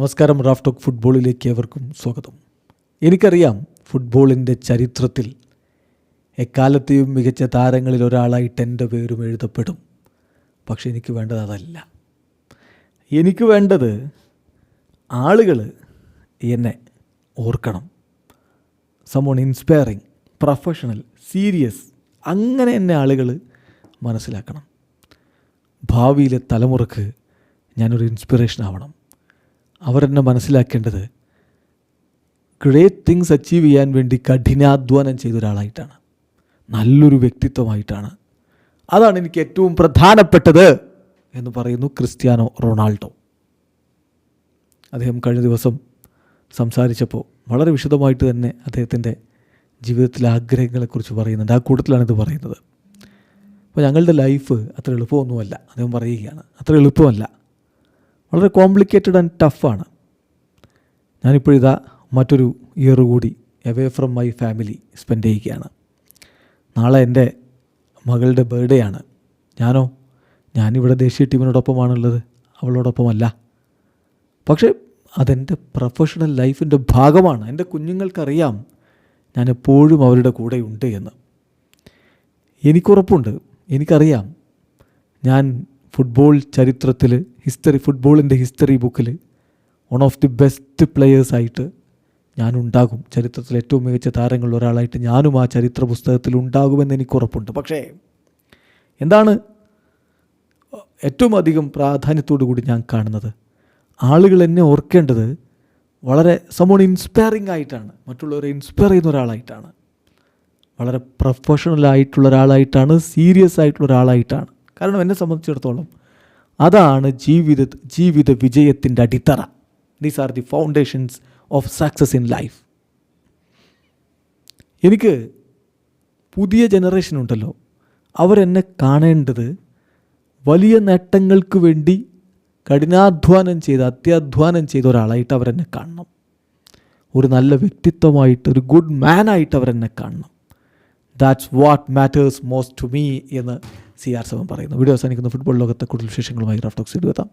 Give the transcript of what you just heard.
നമസ്കാരം Raf talk ഫുട്ബോളിലേക്ക് ഏവർക്കും സ്വാഗതം. എനിക്കറിയാം ഫുട്ബോളിന്റെ ചരിത്രത്തിൽ എക്കാലത്തെയും മികച്ച താരങ്ങളിൽ ഒരാളായിട്ട് എന്റെ പേരും എഴുതപ്പെടും. പക്ഷെ എനിക്ക് വേണ്ടത് അതല്ല. എനിക്ക് വേണ്ടത് ആളുകൾ എന്നെ ഓർക്കണം. സമോൺ ഇൻസ്പയറിങ് പ്രൊഫഷണൽ സീരിയസ് അങ്ങനെ എന്നെ ആളുകൾ മനസ്സിലാക്കണം. ഭാവിയിലെ തലമുറയ്ക്ക് ഞാനൊരു ഇൻസ്പിറേഷൻ ആവണം. അവരെന്നെ മനസ്സിലാക്കേണ്ടത് ഗ്രേറ്റ് തിങ്സ് അച്ചീവ് ചെയ്യാൻ വേണ്ടി കഠിനാധ്വാനം ചെയ്ത ഒരാളായിട്ടാണ്. നല്ലൊരു വ്യക്തിത്വമായിട്ടാണ്. അതാണ് എനിക്ക് ഏറ്റവും പ്രധാനപ്പെട്ടത് എന്ന് പറയുന്നു ക്രിസ്ത്യാനോ റൊണാൾഡോ. അദ്ദേഹം കഴിഞ്ഞ ദിവസം സംസാരിച്ചപ്പോൾ വളരെ വിശദമായിട്ട് തന്നെ അദ്ദേഹത്തിന്റെ ജീവിതത്തിലെ ആഗ്രഹങ്ങളെക്കുറിച്ച് പറയുന്നുണ്ട്. ആ കൂട്ടത്തിലാണ് ഇത് പറയുന്നത്. അപ്പോൾ ഞങ്ങളുടെ ലൈഫ് അത്ര എളുപ്പമൊന്നുമല്ല. അദ്ദേഹം പറയുകയാണ്. അത്ര എളുപ്പമല്ല. വളരെ കോംപ്ലിക്കേറ്റഡ് ആൻഡ് ടഫാണ് ഞാനിപ്പോഴിതാ മറ്റൊരു ഇയർ കൂടി away from my family spend ചെയ്യുകയാണ്. നാളെ എന്റെ മകളുടെ ബർത്ത്ഡേ ആണ്. ഞാനോ? ഞാനിവിടെ ദേശീയ ടീമിനോടൊപ്പമാണുള്ളത്. അവളോടൊപ്പമല്ല. പക്ഷേ അതെന്റെ പ്രൊഫഷണൽ ലൈഫിന്റെ ഭാഗമാണ്. എന്റെ കുഞ്ഞുങ്ങൾക്കറിയാം ഞാൻ എപ്പോഴും അവരുടെ കൂടെ ഉണ്ട് എന്ന്. എനിക്കുറപ്പുണ്ട്. എനിക്കറിയാം. ഞാൻ ഫുട്ബോൾ ചരിത്രത്തിൽ ഹിസ്റ്ററി ഫുട്ബോളിന്റെ ഹിസ്റ്ററി ബുക്കിൽ വൺ ഓഫ് ദി ബെസ്റ്റ് പ്ലെയേഴ്സായിട്ട് ഞാനുണ്ടാകും. ചരിത്രത്തിൽ ഏറ്റവും മികച്ച താരങ്ങളിൽ ഒരാളായിട്ട് ഞാനും ആ ചരിത്ര പുസ്തകത്തിൽ ഉണ്ടാകുമെന്ന് എനിക്ക് ഉറപ്പുണ്ട്. പക്ഷേ എന്താണ് ഏറ്റവും അധികം പ്രാധാന്യത്തോടു കൂടി ഞാൻ കാണുന്നത്? ആളുകൾ എന്നെ ഓർക്കേണ്ടത് വളരെ സമോൺ ഇൻസ്പയറിംഗ് ആയിട്ടാണ്. മറ്റുള്ളവരെ ഇൻസ്പയർ ചെയ്യുന്ന ഒരാളായിട്ടാണ്. വളരെ പ്രൊഫഷണൽ ആയിട്ടുള്ള ഒരാളായിട്ടാണ് സീരിയസ് ആയിട്ടുള്ള ഒരാളായിട്ടാണ്. കാരണം എന്നെ സംബന്ധിച്ചിടത്തോളം അതാണ് ജീവിത ജീവിത വിജയത്തിന്റെ അടിത്തറ. These are the foundations of success in life എനിക്ക് പുതിയ ജനറേഷൻ ഉണ്ടല്ലോ. അവരെന്നെ കാണേണ്ടത് വലിയ നേട്ടങ്ങൾക്ക് വേണ്ടി കഠിനാധ്വാനം ചെയ്ത് അത്യാധ്വാനം ചെയ്ത ഒരാളായിട്ട് അവരെന്നെ കാണണം. ഒരു നല്ല വ്യക്തിത്വമായിട്ട് ഒരു ഗുഡ് മാനായിട്ട് അവരെന്നെ കാണണം. That's what matters most to me എന്ന് സി ആർ സെവൻ പറയുന്നു. വീഡിയോ അവസാനിക്കുന്ന. ഫുട്ബോൾ ലോകത്തെ കൂടുതൽ വിശേഷങ്ങളുമായി റഫ്റ്റോക്സ് എത്താം.